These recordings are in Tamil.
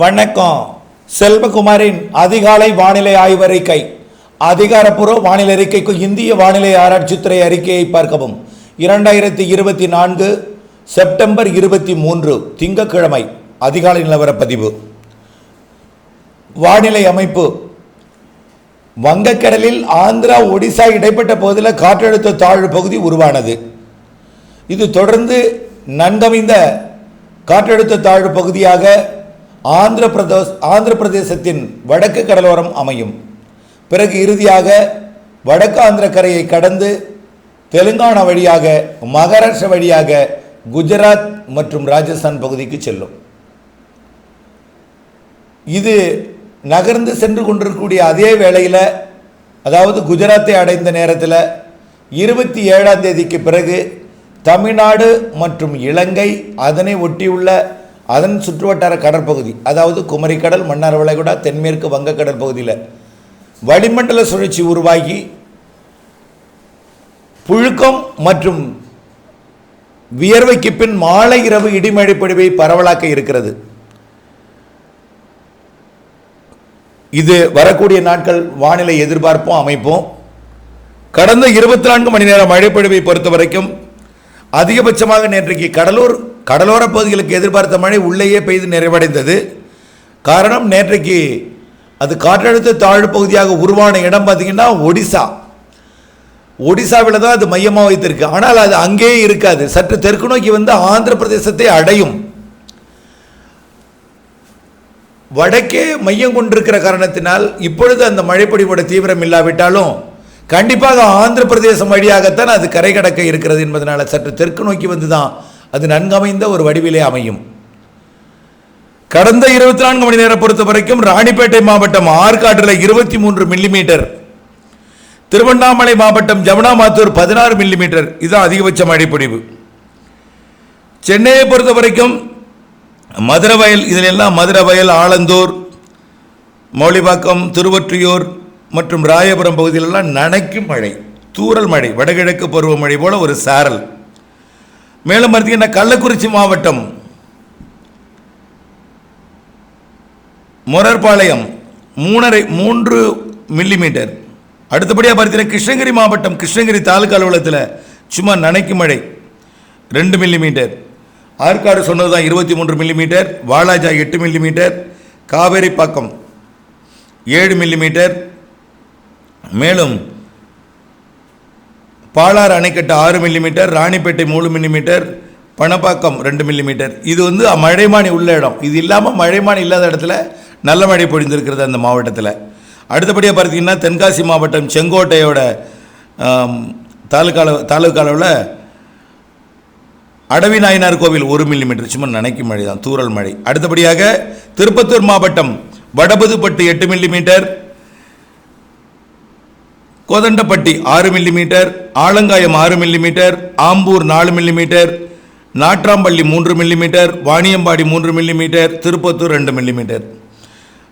வணக்கம். செல்வகுமாரின் அதிகாலை வானிலை ஆய்வறிக்கை அதிகாரப்பூர்வ வானிலை அறிக்கைக்கு இந்திய வானிலை ஆராய்ச்சித்துறை அறிக்கையை பார்க்கவும். இரண்டாயிரத்தி இருபத்தி நான்கு செப்டம்பர் இருபத்தி மூன்று திங்கட்கிழமை அதிகாலை நிலவரப்பதிவு. வானிலை அமைப்பு. வங்கக்கடலில் ஆந்திரா ஒடிசா இடைப்பட்ட பகுதியில் காற்றழுத்த தாழ்வு பகுதி உருவானது. இது தொடர்ந்து நன்கமைந்த காற்றழுத்த தாழ்வு பகுதியாக ஆந்திர பிரதேஷ் ஆந்திர பிரதேசத்தின் வடக்கு கடலோரம் அமையும். பிறகு இறுதியாக வடக்கு ஆந்திர கரையை கடந்து தெலுங்கானா வழியாக மகாராஷ்டிரா வழியாக குஜராத் மற்றும் ராஜஸ்தான் பகுதிக்கு செல்லும். இது நகர்ந்து சென்று கொண்டிருக்கக்கூடிய அதே வேளையில் அதாவது குஜராத்தை அடைந்த நேரத்தில் இருபத்தி ஏழாம் தேதிக்கு பிறகு தமிழ்நாடு மற்றும் இலங்கை அதனை ஒட்டியுள்ள அதன் சுற்றுவட்டார கடற்பகுதி அதாவது குமரிக்கடல் மன்னார் வளைகுடா தென்மேற்கு வங்கக்கடல் பகுதியில் வளிமண்டல சுழற்சி உருவாகி புழுக்கம் மற்றும் வியர்வைக்கு பின் மாலை இரவு இடிமழை பொழிவை பரவலாக்க இருக்கிறது. இது வரக்கூடிய நாட்கள் வானிலை எதிர்பார்ப்போம் அமைப்போம். கடந்த இருபத்தி நான்கு மணி நேரம் மழைப்பொழிவை பொறுத்த வரைக்கும் அதிகபட்சமாக நேற்றைக்கு கடலூர் கடலோர பகுதிகளுக்கு எதிர்பார்த்த மழை உள்ளேயே பெய்து நிறைவடைந்தது. காரணம் நேற்றைக்கு அது காற்றழுத்த தாழ்வு பகுதியாக உருவான இடம் பார்த்தீங்கன்னா ஒடிசா. ஒடிசாவில் தான் அது மையமாக வைத்திருக்கு. ஆனால் அது அங்கேயே இருக்காது. சற்று தெற்கு நோக்கி வந்து ஆந்திர பிரதேசத்தை அடையும். வடக்கே மையம் கொண்டிருக்கிற காரணத்தினால் இப்பொழுது அந்த மழைப்பொடிவோட தீவிரம் இல்லாவிட்டாலும் கண்டிப்பாக ஆந்திர பிரதேசம் வழியாகத்தான் அது கரை கடக்க இருக்கிறது என்பதனால் சற்று தெற்கு நோக்கி வந்து தான் அது நன்கமைந்த ஒரு வடிவிலே அமையும். கடந்த இருபத்தி நான்கு மணி நேரம் பொறுத்த வரைக்கும் ராணிப்பேட்டை மாவட்டம் ஆற்காட்டில் இருபத்தி மூன்று மில்லிமீட்டர் திருவண்ணாமலை மாவட்டம் ஜமுனாமாத்தூர் பதினாறு மில்லிமீட்டர். இதுதான் அதிகபட்ச மழைப்பொழிவு. சென்னையை பொறுத்த வரைக்கும் மதுரை வயல் இதில் எல்லாம் மதுரை வயல் ஆலந்தூர் மௌலிவாக்கம் திருவொற்றியூர் மற்றும் ராயபுரம் பகுதியிலெல்லாம் நனைக்கும் மழை தூரல் மழை வடகிழக்கு பருவமழை போல ஒரு சாரல். மேலும் பார்த்தீங்கன்னா கள்ளக்குறிச்சி மாவட்டம் முரர்பாளையம் மூணரை மூன்று மில்லிமீட்டர் அடுத்தபடியாக பார்த்தீங்கன்னா கிருஷ்ணகிரி மாவட்டம் கிருஷ்ணகிரி தாலுக்கா அலுவலகத்தில் சும்மா நனைக்கும் மழை ரெண்டு மில்லிமீட்டர் ஆற்காடு சொன்னது தான் இருபத்தி மூன்று மில்லிமீட்டர் வாலாஜா எட்டு மில்லிமீட்டர் காவேரிப்பாக்கம் ஏழு மில்லிமீட்டர் மேலும் பாலாறு அணைக்கட்டு ஆறு மில்லிமீட்டர் ராணிப்பேட்டை மூணு மில்லிமீட்டர் பணப்பாக்கம் ரெண்டு மில்லிமீட்டர் இது வந்து மழைமானி உள்ள இடம். இது இல்லாமல் மழைமானி இல்லாத இடத்துல நல்ல மழை பொழிந்திருக்கிறது அந்த மாவட்டத்தில். அடுத்தபடியாக பார்த்தீங்கன்னா தென்காசி மாவட்டம் செங்கோட்டையோட தாலுக்கா அளவு- தாலுக்கா அளவில் அடவி நாயனார் கோவில் ஒரு மில்லிமீட்டர் சும்மா நனைக்கும் மழை தான் தூரல் மழை. அடுத்தபடியாக திருப்பத்தூர் மாவட்டம் வடபுதுப்பட்டு எட்டு மில்லிமீட்டர் கோதண்டப்பட்டி ஆறு மில்லிமீட்டர் ஆலங்காயம் ஆறு மில்லிமீட்டர் ஆம்பூர் நாலு மில்லிமீட்டர் நாட்ராம்பள்ளி மூன்று மில்லிமீட்டர் வாணியம்பாடி மூன்று மில்லிமீட்டர் திருப்பத்தூர் ரெண்டு மில்லிமீட்டர்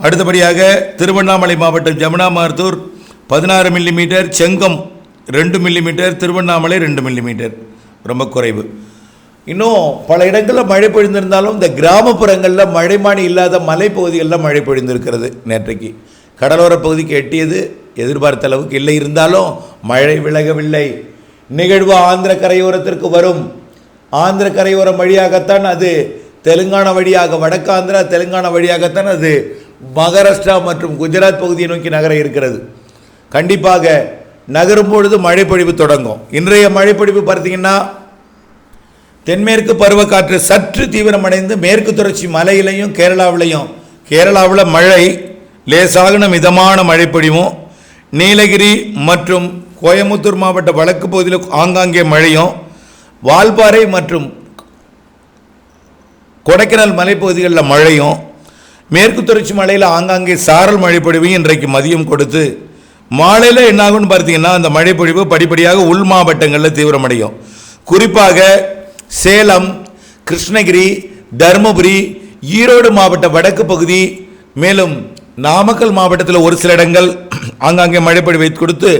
அடுத்தபடியாக திருவண்ணாமலை மாவட்டம் ஜமுனாமார்த்தூர் பதினாறு மில்லிமீட்டர் செங்கம் ரெண்டு மில்லிமீட்டர் திருவண்ணாமலை ரெண்டு மில்லிமீட்டர் ரொம்ப குறைவு. இன்னும் பல இடங்களில் மழை பொழிந்திருந்தாலும் இந்த கிராமப்புறங்களில் மழைமானி இல்லாத மலைப்பகுதிகளில் மழை பொழிந்திருக்கிறது நேற்றைக்கு. கடலோர பகுதிக்கு எட்டியது எதிர்பார்த்த அளவுக்கு இல்லை இருந்தாலும் மழை விலகவில்லை. நிகழ்வு ஆந்திர கரையோரத்திற்கு வரும். ஆந்திர கரையோரம் வழியாகத்தான் அது தெலுங்கானா வழியாக வடக்கு ஆந்திரா தெலுங்கானா வழியாகத்தான் அது மகாராஷ்டிரா மற்றும் குஜராத் பகுதியை நோக்கி நகர இருக்கிறது. கண்டிப்பாக நகரும் பொழுது மழைப்பொழிவு தொடங்கும். இன்றைய மழைப்பொழிவு பார்த்தீங்கன்னா தென்மேற்கு பருவக்காற்று சற்று தீவிரமடைந்து மேற்கு தொடர்ச்சி மலையிலையும் கேரளாவிலையும் கேரளாவில் மழை லேசாகன மிதமான மழை பொழிவும் நீலகிரி மற்றும் கோயமுத்தூர் மாவட்ட வடக்கு பகுதியில் ஆங்காங்கே மழையும் வால்பாறை மற்றும் கொடைக்கானல் மலைப்பகுதிகளில் மழையும் மேற்கு தொடர்ச்சி மலையில் ஆங்காங்கே சாரல் மழை பொழிவையும் இன்றைக்கு மதியம் கொடுத்து மாலையில் என்னாகும்னு பார்த்தீங்கன்னா அந்த மழை பொழிவு படிப்படியாக உள் மாவட்டங்களில் தீவிரமடையும். குறிப்பாக சேலம் கிருஷ்ணகிரி தருமபுரி ஈரோடு மாவட்ட வடக்கு பகுதி மேலும் நாமக்கல் மாவட்டத்தில் ஒரு சில இடங்கள் ஆங்காங்கே மழை வைத்து கொடுத்து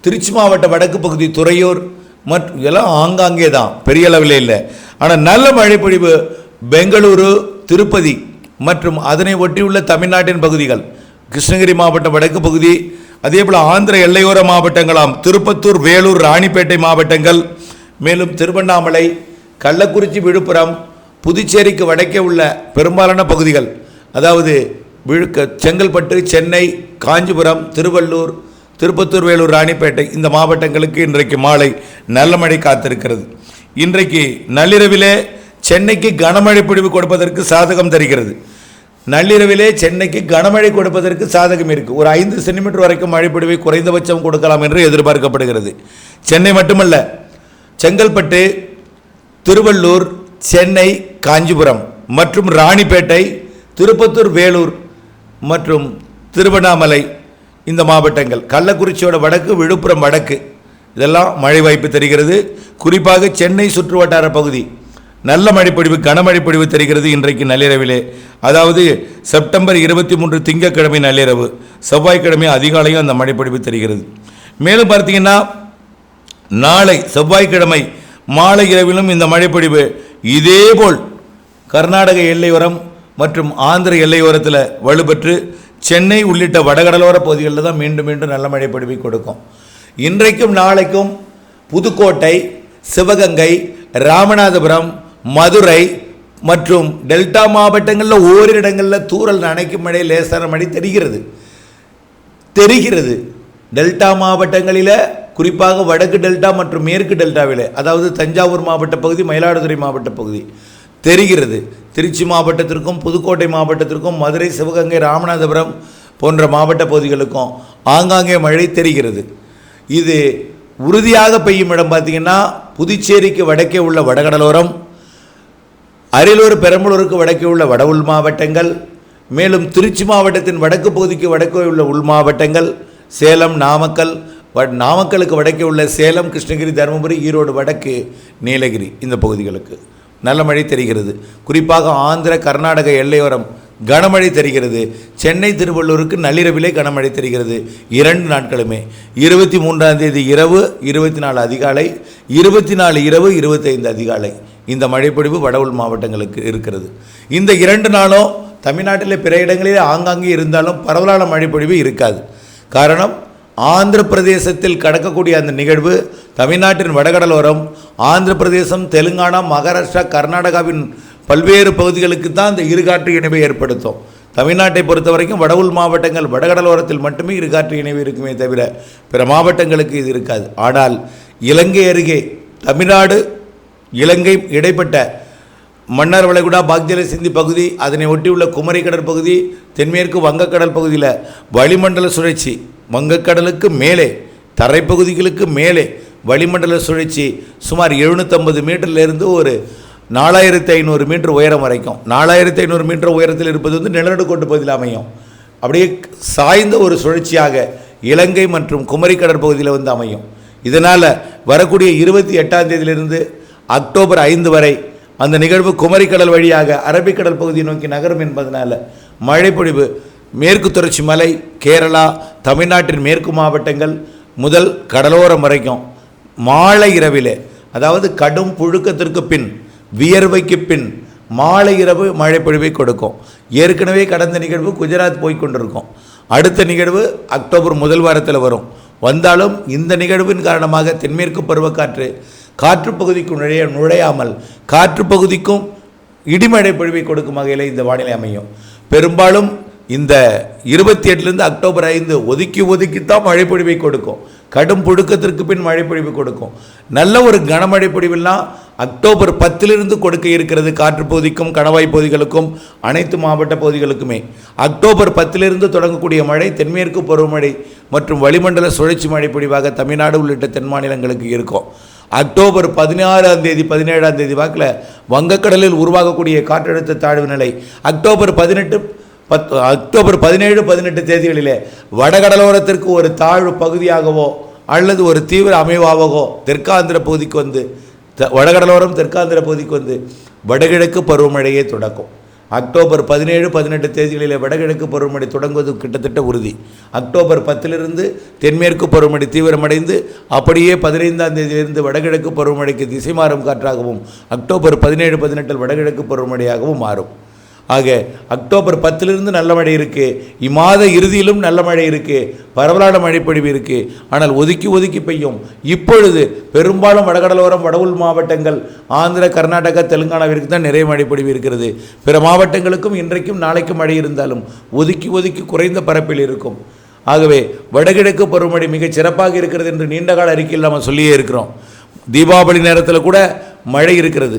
திருச்சி மாவட்ட வடக்கு பகுதி துறையூர் மற்றும் இதெல்லாம் ஆங்காங்கே தான் பெரிய அளவில் இல்லை. ஆனால் நல்ல மழைப்பொழிவு பெங்களூரு திருப்பதி மற்றும் அதனை ஒட்டியுள்ள தமிழ்நாட்டின் பகுதிகள் கிருஷ்ணகிரி மாவட்டம் வடக்கு பகுதி அதே போல் ஆந்திர எல்லையோர மாவட்டங்களாம் திருப்பத்தூர் வேலூர் ராணிப்பேட்டை மாவட்டங்கள் மேலும் திருவண்ணாமலை கள்ளக்குறிச்சி விழுப்புரம் புதுச்சேரிக்கு வடக்கே உள்ள பெரும்பாலான பகுதிகள் அதாவது விழுக்க செங்கல்பட்டு சென்னை காஞ்சிபுரம் திருவள்ளூர் திருப்பத்தூர் வேலூர் ராணிப்பேட்டை இந்த மாவட்டங்களுக்கு இன்றைக்கு மாலை நல்ல மழை காத்திருக்கிறது. இன்றைக்கு நள்ளிரவிலே சென்னைக்கு கனமழை பிடிவு கொடுப்பதற்கு சாதகம் தருகிறது. நள்ளிரவிலே சென்னைக்கு கனமழை கொடுப்பதற்கு சாதகம் இருக்குது ஒரு ஐந்து சென்டிமீட்டர் வரைக்கும் மழை குறைந்தபட்சம் கொடுக்கலாம் என்று எதிர்பார்க்கப்படுகிறது. சென்னை மட்டுமல்ல செங்கல்பட்டு திருவள்ளூர் சென்னை காஞ்சிபுரம் மற்றும் ராணிப்பேட்டை திருப்பத்தூர் வேலூர் மற்றும் திருவண்ணாமலை இந்த மாவட்டங்கள். கள்ளக்குறிச்சியோட வடக்கு விழுப்புரம் வடக்கு. இதெல்லாம் மழை வாய்ப்பு தெரிகிறது. குறிப்பாக சென்னை சுற்றுவட்டார பகுதி. நல்ல மழைப்பொழிவு கனமழைப்பொழிவு தருகிறது தெரிகிறது இன்றைக்கு நள்ளிரவிலே. அதாவது செப்டம்பர் இருபத்தி மூன்று திங்கட்கிழமை நள்ளிரவு. செவ்வாய்க்கிழமை அதிகாலையும் அந்த மழைப்பொழிவு தெரிகிறது. மேலும் பார்த்தீங்கன்னா நாளை செவ்வாய்க்கிழமை மாலை இரவிலும் இந்த மழைப்பொழிவு. இதேபோல் கர்நாடக எல்லையோரம் மற்றும் ஆந்திர எல்லையோரத்தில் வலுப்பெற்று சென்னை உள்ளிட்ட வடகடலோர பகுதிகளில் தான் மீண்டும் மீண்டும் நல்ல மழைப்பொழிவை கொடுக்கும். இன்றைக்கும் நாளைக்கும் புதுக்கோட்டை சிவகங்கை ராமநாதபுரம் மதுரை மற்றும் டெல்டா மாவட்டங்களில் ஓரிரு இடங்களில் தூறல் நனைக்கும் மழை லேசான மழை தெரிகிறது. தெரிகிறது. டெல்டா மாவட்டங்களில் குறிப்பாக வடக்கு டெல்டா மற்றும் மேற்கு டெல்டாவில் அதாவது தஞ்சாவூர் மாவட்ட பகுதி மயிலாடுதுறை மாவட்ட பகுதி தெரிகிறது. திருச்சி மாவட்டத்திற்கும் புதுக்கோட்டை மாவட்டத்திற்கும் மதுரை சிவகங்கை ராமநாதபுரம் போன்ற மாவட்ட பகுதிகளுக்கும் ஆங்காங்கே மழை தெரிகிறது. இது உறுதியாக பெய்யும் இடம் பார்த்தீங்கன்னா புதுச்சேரிக்கு வடக்கே உள்ள வடகடலோரம் அரியலூர் பெரம்பலூருக்கு வடக்கே உள்ள வட உள் மாவட்டங்கள் மேலும் திருச்சி மாவட்டத்தின் வடக்கு பகுதிக்கு வடக்கே உள்ள உள் மாவட்டங்கள் சேலம் நாமக்கல் வ நாமக்கலுக்கு வடக்கே உள்ள சேலம் கிருஷ்ணகிரி தருமபுரி ஈரோடு வடக்கு நீலகிரி இந்த பகுதிகளுக்கு. நல்ல மழை தெரிகிறது. குறிப்பாக ஆந்திர கர்நாடக எல்லையோரம் கனமழை தெரிகிறது. சென்னை திருவள்ளூருக்கு நள்ளிரவிலே கனமழை தெரிகிறது. இரண்டு நாட்களுமே. இருபத்தி மூன்றாம் தேதி இரவு இருபத்தி நாலு அதிகாலை இருபத்தி நாலு இரவு இருபத்தைந்து அதிகாலை. இந்த மழைப்பொழிவு வடவுள் மாவட்டங்களுக்கு இருக்கிறது. இந்த இரண்டு நாளும் தமிழ்நாட்டில் பிற இடங்களில் ஆங்காங்கே இருந்தாலும் பரவலான மழைப்பொழிவு இருக்காது. காரணம் ஆந்திர பிரதேசத்தில் கடக்கக்கூடிய அந்த நிகழ்வு தமிழ்நாட்டின் வடகடலோரம் ஆந்திர பிரதேசம் தெலுங்கானா மகாராஷ்டிரா கர்நாடகாவின் பல்வேறு பகுதிகளுக்கு தான் இந்த இருகாற்று இணைவை ஏற்படுத்தும். தமிழ்நாட்டை பொறுத்த வரைக்கும் வடவுள் மாவட்டங்கள் வடகடலோரத்தில் மட்டுமே இருகாற்று இணைவு இருக்குமே தவிர பிற மாவட்டங்களுக்கு இது இருக்காது. ஆனால் இலங்கை அருகே தமிழ்நாடு இலங்கை இடைப்பட்ட மன்னார் வளைகுடா பாக்ஜல சிந்தி பகுதி அதனை ஒட்டியுள்ள குமரி கடற்பகுதி தென்மேற்கு வங்கக்கடல் பகுதியில் வளிமண்டல சுழற்சி வங்கக்கடலுக்கு மேலே தரைப்பகுதிகளுக்கு மேலே வளிமண்டல சுழற்சி சுமார் எழுநூற்றம்பது மீட்டர்லேருந்து ஒரு நாலாயிரத்தி ஐநூறு மீட்டர் உயரம் வரைக்கும். நாலாயிரத்தி ஐநூறு மீட்டர் உயரத்தில் இருப்பது வந்து நிலநடுக்கோட்டு பகுதியில் அமையும். அப்படியே சாய்ந்த ஒரு சுழற்சியாக இலங்கை மற்றும் குமரி கடற்பகுதியில் வந்து அமையும். இதனால் வரக்கூடிய இருபத்தி எட்டாம் தேதியிலிருந்து அக்டோபர் ஐந்து வரை அந்த நிகழ்வு குமரிக்கடல் வழியாக அரபிக்கடல் பகுதியை நோக்கி நகரும் என்பதனால் மழைப்பொழிவு மேற்கு தொடர்ச்சி மலை கேரளா தமிழ்நாட்டின் மேற்கு மாவட்டங்கள் முதல் கடலோரம் வரைக்கும் மாலை இரவிலே அதாவது கடும் புழுக்கத்திற்கு பின் வியர்வைக்கு பின் மாலை இரவு மழைப்பொழிவை கொடுக்கும். ஏற்கனவே கடந்த நிகழ்வு குஜராத் போய் கொண்டிருக்கும். அடுத்த நிகழ்வு அக்டோபர் முதல் வாரத்தில் வரும். வந்தாலும் இந்த நிகழ்வின் காரணமாக தென்மேற்கு பருவக்காற்று காற்று பகுதிக்கு நுழைய நுழையாமல் காற்று பகுதிக்கும் இடிமழை பொழிவை கொடுக்கும் வகையில் இந்த வானிலை அமையும். பெரும்பாலும் இந்த இருபத்தி எட்டுலேருந்து அக்டோபர் ஐந்து ஒதுக்கி ஒதுக்கி தான் மழைப்பொழிவை கொடுக்கும். கடும் புழுக்கத்திற்கு பின் மழைப்பொழிவு கொடுக்கும். நல்ல ஒரு கனமழை பொழிவெல்லாம் அக்டோபர் பத்திலிருந்து கொடுக்க இருக்கிறது காற்று பகுதிக்கும் கணவாய் பகுதிகளுக்கும் அனைத்து மாவட்ட பகுதிகளுக்குமே அக்டோபர் பத்திலிருந்து தொடங்கக்கூடிய மழை தென்மேற்கு பருவமழை மற்றும் வளிமண்டல சுழற்சி மழை பொழிவாக தமிழ்நாடு உள்ளிட்ட தென் மாநிலங்களுக்கு இருக்கும். அக்டோபர் பதினாறாம் தேதி பதினேழாம் தேதி வாக்கில் வங்கக்கடலில் உருவாகக்கூடிய காற்றழுத்த தாழ்வு நிலை அக்டோபர் பதினெட்டு பத் அக்டோபர் பதினேழு பதினெட்டு தேதிகளிலே வடகடலோரத்திற்கு ஒரு தாழ்வு பகுதியாகவோ அல்லது ஒரு தீவிர அமைவாகவோ தெற்காந்திர பகுதிக்கு வந்து த- வடகடலோரம் தெற்காந்திர பகுதிக்கு வந்து வடகிழக்கு பருவமழையே தொடக்கும். அக்டோபர் பதினேழு பதினெட்டு தேதிகளிலே வடகிழக்கு பருவமழை தொடங்குவது கிட்டத்தட்ட உறுதி. அக்டோபர் பத்திலிருந்து தென்மேற்கு பருவமழை தீவிரமடைந்து அப்படியே பதினைந்தாம் தேதியிலிருந்து வடகிழக்கு பருவமழைக்கு திசை மாறும் காற்றாகவும் அக்டோபர் பதினேழு பதினெட்டில் வடகிழக்கு பருவமழையாகவும் மாறும். ஆக அக்டோபர் பத்திலிருந்து நல்ல மழை இருக்குது இம்மாத இறுதியிலும் நல்ல மழை இருக்குது பரவலான மழைப்பொழிவு இருக்குது ஆனால் ஒதுக்கி ஒதுக்கி பெய்யும். இப்பொழுது பெரும்பாலும் வடகடலோரம் வடவுள் மாவட்டங்கள் ஆந்திர கர்நாடகா தெலுங்கானாவிற்கு தான் நிறைய மழைப்பொழிவு இருக்கிறது. பிற மாவட்டங்களுக்கும் இன்றைக்கும் நாளைக்கும் மழை இருந்தாலும் ஒதுக்கி ஒதுக்கி குறைந்த பரப்பில் இருக்கும். ஆகவே வடகிழக்கு பருவமழை மிகச் சிறப்பாக இருக்கிறது என்று நீண்டகால அறிக்கையில் நம்ம சொல்லியே இருக்கிறோம். தீபாவளி நேரத்தில் கூட மழை இருக்கிறது.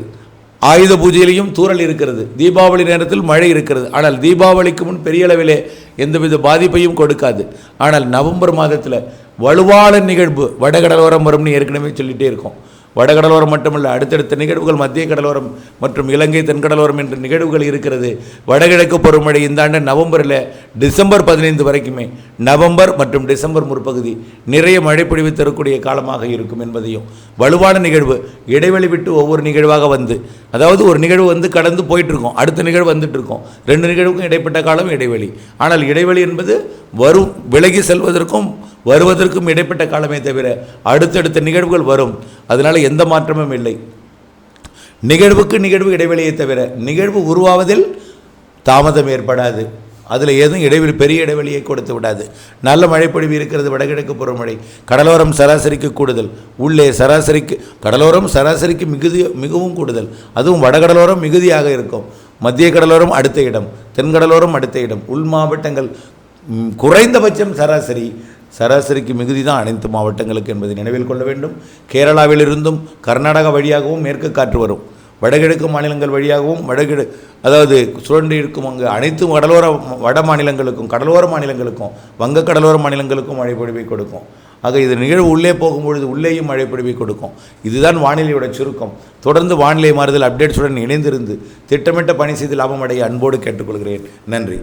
ஆயுத பூஜையிலையும் தூறல் இருக்கிறது. தீபாவளி நேரத்தில் மழை இருக்கிறது. ஆனால் தீபாவளிக்கு முன் பெரிய அளவிலே எந்தவித பாதிப்பையும் கொடுக்காது. ஆனால் நவம்பர் மாதத்தில் வலுவான நிகழ்வு வடகடலோரம் வரும்னு ஏற்கனவே சொல்லிகிட்டே இருக்கோம். வடகடலோரம் மட்டுமல்ல அடுத்தடுத்த நிகழ்வுகள் மத்திய கடலோரம் மற்றும் இலங்கை தென்கடலோரம் என்ற நிகழ்வுகள் இருக்கிறது. வடகிழக்கு பருவமழை இந்த ஆண்டு நவம்பரில் டிசம்பர் பதினைந்து வரைக்குமே நவம்பர் மற்றும் டிசம்பர் முற்பகுதி நிறைய மழை பொழிவு தரக்கூடிய காலமாக இருக்கும் என்பதையும் வலுவான நிகழ்வு இடைவெளி விட்டு ஒவ்வொரு நிகழ்வாக வந்து அதாவது ஒரு நிகழ்வு வந்து கடந்து போயிட்டுருக்கோம் அடுத்த நிகழ்வு வந்துட்டு இருக்கோம் ரெண்டு நிகழ்வுக்கும் இடைப்பட்ட காலம் இடைவெளி. ஆனால் இடைவெளி என்பது வரும் விலகி செல்வதற்கும் வருவதற்கும் இடைப்பட்ட காலமே தவிர அடுத்தடுத்த நிகழ்வுகள் வரும். அதனால் எந்த மாற்றமும் இல்லை. நிகழ்வுக்கு நிகழ்வு இடைவெளியை தவிர நிகழ்வு உருவாவதில் தாமதம் ஏற்படாது. அதில் எதுவும் இடைவெளி பெரிய இடைவெளியை கொடுத்து விடாது. நல்ல மழைப்பொழிவு இருக்கிறது வடகிழக்கு பருவமழை. கடலோரம் சராசரிக்கு கூடுதல். உள்ளே சராசரிக்கு கடலோரம் சராசரிக்கு மிகுதி மிகவும் கூடுதல். அதுவும் வடகடலோரம் மிகுதியாக இருக்கும். மத்திய கடலோரம் அடுத்த இடம். தென்கடலோரம் அடுத்த இடம். உள் மாவட்டங்கள் குறைந்தபட்சம் சராசரி சராசரிக்கு மிகுதி தான் அனைத்து மாவட்டங்களுக்கு என்பதை நினைவில் கொள்ள வேண்டும். கேரளாவிலிருந்தும் கர்நாடகா வழியாகவும் மேற்கு காற்று வரும். வடகிழக்கு மாநிலங்கள் வழியாகவும் வடகிழ அதாவது சுரண்டி இருக்கும் அங்கு அனைத்து கடலோர வட மாநிலங்களுக்கும் கடலோர மாநிலங்களுக்கும் வங்க கடலோர மாநிலங்களுக்கும் மழைப்பொழிவை கொடுக்கும். ஆக இது நிகழ்வு உள்ளே போகும்பொழுது உள்ளேயும் மழைப்பொழிவை கொடுக்கும். இதுதான் வானிலையோட சுருக்கம். தொடர்ந்து வானிலை மாறுதல் அப்டேட்ஸுடன் இணைந்திருந்து திட்டமிட்ட பணி செய்து லாபம் அடைய அன்போடு கேட்டுக்கொள்கிறேன். நன்றி.